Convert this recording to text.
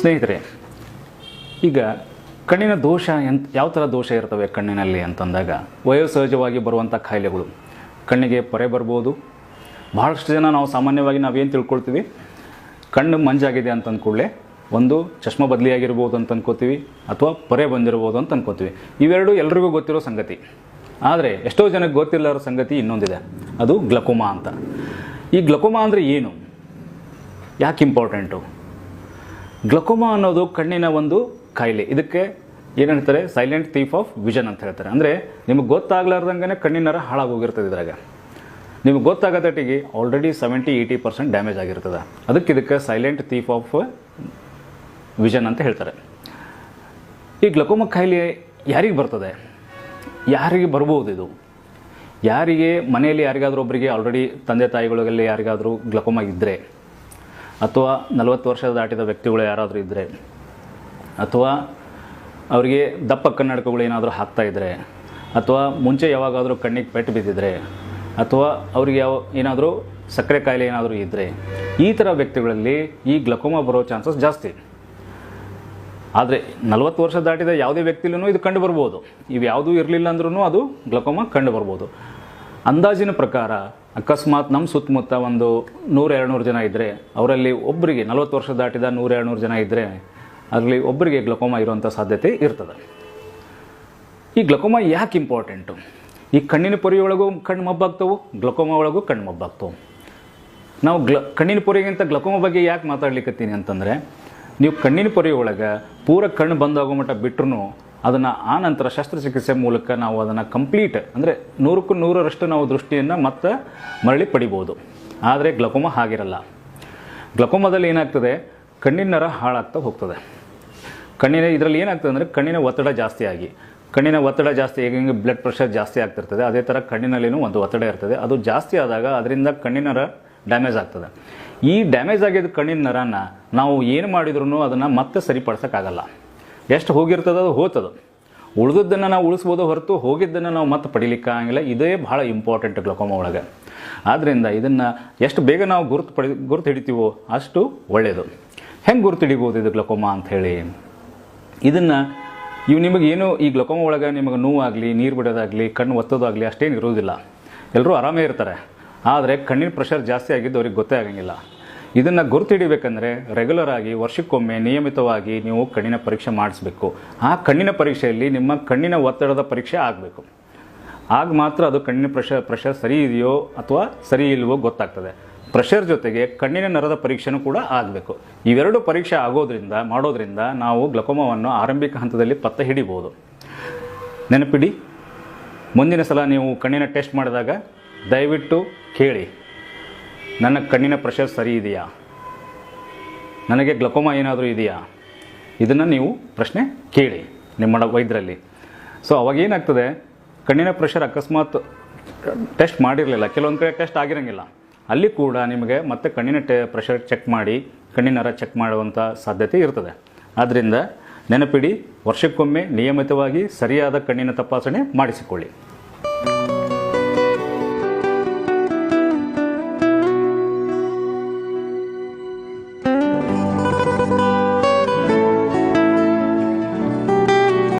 ಸ್ನೇಹಿತರೆ, ಈಗ ಕಣ್ಣಿನ ದೋಷ ಎಂತ, ಯಾವ ಥರ ದೋಷ ಇರ್ತವೆ ಕಣ್ಣಿನಲ್ಲಿ ಅಂತಂದಾಗ ವಯೋಸಹಜವಾಗಿ ಬರುವಂಥ ಕಾಯಿಲೆಗಳು ಕಣ್ಣಿಗೆ ಪೊರೆ ಬರ್ಬೋದು. ಭಾಳಷ್ಟು ಜನ ನಾವು ಸಾಮಾನ್ಯವಾಗಿ ನಾವೇನು ತಿಳ್ಕೊಳ್ತೀವಿ? ಕಣ್ಣು ಮಂಜಾಗಿದೆ ಅಂತ ಅಂದ್ಕೂಡಲೇ ಒಂದು ಚಷ್ಮ ಬದಲಿಯಾಗಿರ್ಬೋದು ಅಂತ ಅನ್ಕೋತೀವಿ, ಅಥವಾ ಪೊರೆ ಬಂದಿರ್ಬೋದು ಅಂತ ಅನ್ಕೋತೀವಿ. ಇವೆರಡು ಎಲ್ರಿಗೂ ಗೊತ್ತಿರೋ ಸಂಗತಿ. ಆದರೆ ಎಷ್ಟೋ ಜನಕ್ಕೆ ಗೊತ್ತಿಲ್ಲರ ಸಂಗತಿ ಇನ್ನೊಂದಿದೆ. ಅದು ಗ್ಲಕೋಮಾ ಅಂತ. ಈ ಗ್ಲಕೋಮಾ ಅಂದರೆ ಏನು? ಯಾಕೆ ಇಂಪಾರ್ಟೆಂಟು? ಗ್ಲಕೋಮಾ ಅನ್ನೋದು ಕಣ್ಣಿನ ಒಂದು ಕಾಯಿಲೆ. ಇದಕ್ಕೆ ಏನು ಹೇಳ್ತಾರೆ? ಸೈಲೆಂಟ್ ಥೀಫ್ ಆಫ್ ವಿಷನ್ ಅಂತ ಹೇಳ್ತಾರೆ. ಅಂದರೆ ನಿಮಗೆ ಗೊತ್ತಾಗ್ಲಾರ್ದಂಗೆ ಕಣ್ಣಿನರ ನರ ಹಾಳಾಗೋಗಿರ್ತದೆ ಇದ್ರಾಗ. ನಿಮಗೆ ಗೊತ್ತಾಗತಟ್ಟಿಗೆ already seventy eighty percent damage ಆಗಿರ್ತದೆ. ಅದಕ್ಕೆ ಇದಕ್ಕೆ ಸೈಲೆಂಟ್ ಥೀಫ್ ಆಫ್ ವಿಷನ್ ಅಂತ ಹೇಳ್ತಾರೆ. ಈ ಗ್ಲಕೋಮಾ ಕಾಯಿಲೆ ಯಾರಿಗೆ ಬರ್ತದೆ? ಯಾರಿಗೆ ಬರ್ಬೋದು ಇದು? ಯಾರಿಗೆ ಮನೆಯಲ್ಲಿ ಯಾರಿಗಾದರೂ ಒಬ್ಬರಿಗೆ ಆಲ್ರೆಡಿ ತಂದೆ ತಾಯಿಗಳಲ್ಲಿ ಯಾರಿಗಾದರೂ ಗ್ಲಕೋಮ ಇದ್ದರೆ ಅಥವಾ ನಲವತ್ತು ವರ್ಷ ದಾಟಿದ ವ್ಯಕ್ತಿಗಳು ಯಾರಾದರೂ ಇದ್ದರೆ ಅಥವಾ ಅವರಿಗೆ ದಪ್ಪ ಕನ್ನಡಕಗಳು ಏನಾದರೂ ಹಾಕ್ತಾ ಇದ್ದರೆ ಅಥವಾ ಮುಂಚೆ ಯಾವಾಗಾದರೂ ಕಣ್ಣಿಗೆ ಪೆಟ್ಟು ಬಿದ್ದಿದ್ರೆ, ಅಥವಾ ಅವರಿಗೆ ಯಾವ ಏನಾದರೂ ಸಕ್ಕರೆ ಕಾಯಿಲೆ ಏನಾದರೂ ಇದ್ದರೆ ಈ ಥರ ವ್ಯಕ್ತಿಗಳಲ್ಲಿ ಈ ಗ್ಲಕೋಮಾ ಬರೋ ಚಾನ್ಸಸ್ ಜಾಸ್ತಿ. ಆದರೆ ನಲವತ್ತು ವರ್ಷ ದಾಟಿದ ಯಾವುದೇ ವ್ಯಕ್ತಿಲೂ ಇದು ಕಂಡು ಬರ್ಬೋದು ಇವು ಯಾವುದೂ ಇರಲಿಲ್ಲ ಅಂದ್ರೂ ಅದು ಗ್ಲಕೋಮ ಕಂಡು ಬರ್ಬೋದು ಅಂದಾಜಿನ ಪ್ರಕಾರ ಅಕಸ್ಮಾತ್ ನಮ್ಮ ಸುತ್ತಮುತ್ತ ಒಂದು ನೂರು, ಎರಡುನೂರು ಜನ ಇದ್ದರೆ ಅವರಲ್ಲಿ ಒಬ್ಬರಿಗೆ ನಲವತ್ತು ವರ್ಷ ದಾಟಿದ ನೂರು, ಎರಡುನೂರು ಜನ ಇದ್ದರೆ ಅದರಲ್ಲಿ ಒಬ್ಬರಿಗೆ ಗ್ಲಕೋಮ ಇರುವಂಥ ಸಾಧ್ಯತೆ ಇರ್ತದೆ. ಈ ಗ್ಲಕೋಮ ಯಾಕೆ ಇಂಪಾರ್ಟೆಂಟು? ಈ ಕಣ್ಣಿನ ಪೊರೆಯೊಳಗೂ ಕಣ್ಣು ಮಬ್ಬಾಗ್ತವು, ಗ್ಲಕೋಮ ಒಳಗೂ ಕಣ್ಣು ಮಬ್ಬಾಗ್ತವು. ನಾವು ಗ್ಲ, ಕಣ್ಣಿನ ಪೊರೆಗಿಂತ ಗ್ಲಕೋಮ ಬಗ್ಗೆ ಯಾಕೆ ಮಾತಾಡ್ಲಿಕ್ಕತ್ತೀನಿ ಅಂತಂದರೆ ನೀವು ಕಣ್ಣಿನ ಪೊರೆಯೊಳಗೆ ಪೂರ ಕಣ್ಣು ಬಂದಾಗೋ ಮಟ್ಟ ಬಿಟ್ಟರು ಅದನ್ನು ಆ ನಂತರ ಶಸ್ತ್ರಚಿಕಿತ್ಸೆ ಮೂಲಕ ನಾವು ಅದನ್ನು ಕಂಪ್ಲೀಟ್ ಅಂದರೆ ನೂರಕ್ಕೂ ನೂರರಷ್ಟು ನಾವು ದೃಷ್ಟಿಯನ್ನು ಮತ್ತೆ ಮರಳಿ ಪಡಿಬೋದು. ಆದರೆ ಗ್ಲಕೋಮ ಹಾಗಿರಲ್ಲ. ಗ್ಲಕೋಮದಲ್ಲಿ ಏನಾಗ್ತದೆ? ಕಣ್ಣಿನ ನರ ಹಾಳಾಗ್ತಾ ಹೋಗ್ತದೆ. ಕಣ್ಣಿನ ಇದರಲ್ಲಿ ಏನಾಗ್ತದೆ ಅಂದರೆ ಕಣ್ಣಿನ ಒತ್ತಡ ಜಾಸ್ತಿ ಆಗಿ. ಕಣ್ಣಿನ ಒತ್ತಡ ಜಾಸ್ತಿ ಹೇಗೆ ಬ್ಲಡ್ ಪ್ರೆಷರ್ ಜಾಸ್ತಿ ಆಗ್ತಿರ್ತದೆ. ಅದೇ ಥರ ಕಣ್ಣಿನಲ್ಲಿನೂ ಒಂದು ಒತ್ತಡ ಇರ್ತದೆ. ಅದು ಜಾಸ್ತಿ ಆದಾಗ ಅದರಿಂದ ಕಣ್ಣಿನ ನರ ಡ್ಯಾಮೇಜ್ ಆಗ್ತದೆ. ಈ ಡ್ಯಾಮೇಜ್ ಆಗಿದ್ದ ಕಣ್ಣಿನ ನರನ ನಾವು ಏನು ಮಾಡಿದ್ರೂ ಅದನ್ನು ಮತ್ತೆ ಸರಿಪಡಿಸೋಕ್ಕಾಗಲ್ಲ. ಎಷ್ಟು ಹೋಗಿರ್ತದೆ ಅದು ಹೋತದು. ಉಳಿದದ್ದನ್ನು ನಾವು ಉಳಿಸ್ಬೋದು ಹೊರತು ಹೋಗಿದ್ದನ್ನು ನಾವು ಮತ್ತೆ ಪಡೀಲಿಕ್ಕೆ ಆಗಂಗಿಲ್ಲ. ಇದೇ ಭಾಳ ಇಂಪಾರ್ಟೆಂಟ್ ಗ್ಲಕೋಮಾ ಒಳಗೆ. ಆದ್ದರಿಂದ ಇದನ್ನು ಎಷ್ಟು ಬೇಗ ನಾವು ಗುರುತು ಪಡಿ, ಗುರುತು ಹಿಡಿತೀವೋ ಅಷ್ಟು ಒಳ್ಳೆಯದು ಹೆಂಗೆ ಗುರುತು ಹಿಡಿಬೋದು ಇದು ಗ್ಲಕೋಮಾ ಅಂಥೇಳಿ ಇದನ್ನು ಇವು ಏನು ಈ ಗ್ಲಕೋಮಾ ಒಳಗೆ ನಿಮಗೆ ನೋವಾಗಲಿ, ನೀರು ಬಿಡೋದಾಗಲಿ, ಕಣ್ಣು ಒತ್ತೋದಾಗಲಿ ಅಷ್ಟೇನು ಇರೋದಿಲ್ಲ ಎಲ್ಲರೂ ಆರಾಮೇ ಇರ್ತಾರೆ. ಆದರೆ ಕಣ್ಣಿನ ಪ್ರೆಷರ್ ಜಾಸ್ತಿ ಆಗಿದ್ದು ಅವ್ರಿಗೆ ಗೊತ್ತೇ ಆಗಂಗಿಲ್ಲ. ಇದನ್ನು ಗುರುತಿಡಿಬೇಕಂದ್ರೆ ರೆಗ್ಯುಲರ್ ಆಗಿ ವರ್ಷಕ್ಕೊಮ್ಮೆ ನಿಯಮಿತವಾಗಿ ನೀವು ಕಣ್ಣಿನ ಪರೀಕ್ಷೆ ಮಾಡಿಸ್ಬೇಕು. ಆ ಕಣ್ಣಿನ ಪರೀಕ್ಷೆಯಲ್ಲಿ ನಿಮ್ಮ ಕಣ್ಣಿನ ಒತ್ತಡದ ಪರೀಕ್ಷೆ ಆಗಬೇಕು. ಆಗ ಮಾತ್ರ ಅದು ಕಣ್ಣಿನ ಪ್ರೆಷರ್ ಪ್ರೆಷರ್ ಸರಿ ಇದೆಯೋ ಅಥವಾ ಸರಿ ಇಲ್ವೋ ಗೊತ್ತಾಗ್ತದೆ. ಪ್ರೆಷರ್ ಜೊತೆಗೆ ಕಣ್ಣಿನ ನರದ ಪರೀಕ್ಷೆನೂ ಕೂಡ ಆಗಬೇಕು. ಇವೆರಡು ಪರೀಕ್ಷೆ ಆಗೋದ್ರಿಂದ, ಮಾಡೋದ್ರಿಂದ ನಾವು ಗ್ಲಕೋಮವನ್ನು ಆರಂಭಿಕ ಹಂತದಲ್ಲಿ ಪತ್ತೆ ಹಿಡಿಬೋದು. ನೆನಪಿಡಿ, ಮುಂದಿನ ಸಲ ನೀವು ಕಣ್ಣಿನ ಟೆಸ್ಟ್ ಮಾಡಿದಾಗ ದಯವಿಟ್ಟು ಕೇಳಿ, ನನ್ನ ಕಣ್ಣಿನ ಪ್ರೆಷರ್ ಸರಿ ಇದೆಯಾ? ನನಗೆ ಗ್ಲಕೋಮಾ ಏನಾದರೂ ಇದೆಯಾ? ಇದನ್ನು ನೀವು ಪ್ರಶ್ನೆ ಕೇಳಿ ನಿಮ್ಮ ವೈದ್ಯರಲ್ಲಿ. ಸೊ ಅವಾಗ ಏನಾಗ್ತದೆ, ಕಣ್ಣಿನ ಪ್ರೆಷರ್ ಅಕಸ್ಮಾತ್ ಟೆಸ್ಟ್ ಮಾಡಿರಲಿಲ್ಲ. ಕೆಲವೊಂದು ಕಡೆ ಟೆಸ್ಟ್ ಆಗಿರೋಂಗಿಲ್ಲ. ಅಲ್ಲಿ ಕೂಡ ನಿಮಗೆ ಮತ್ತೆ ಕಣ್ಣಿನ ಟೆ ಪ್ರೆಷರ್ ಚೆಕ್ ಮಾಡಿ, ಕಣ್ಣಿನ ನರ ಚೆಕ್ ಮಾಡುವಂಥ ಸಾಧ್ಯತೆ ಇರ್ತದೆ. ಆದ್ದರಿಂದ ನೆನಪಿಡಿ, ವರ್ಷಕ್ಕೊಮ್ಮೆ ನಿಯಮಿತವಾಗಿ ಸರಿಯಾದ ಕಣ್ಣಿನ ತಪಾಸಣೆ ಮಾಡಿಸಿಕೊಳ್ಳಿ.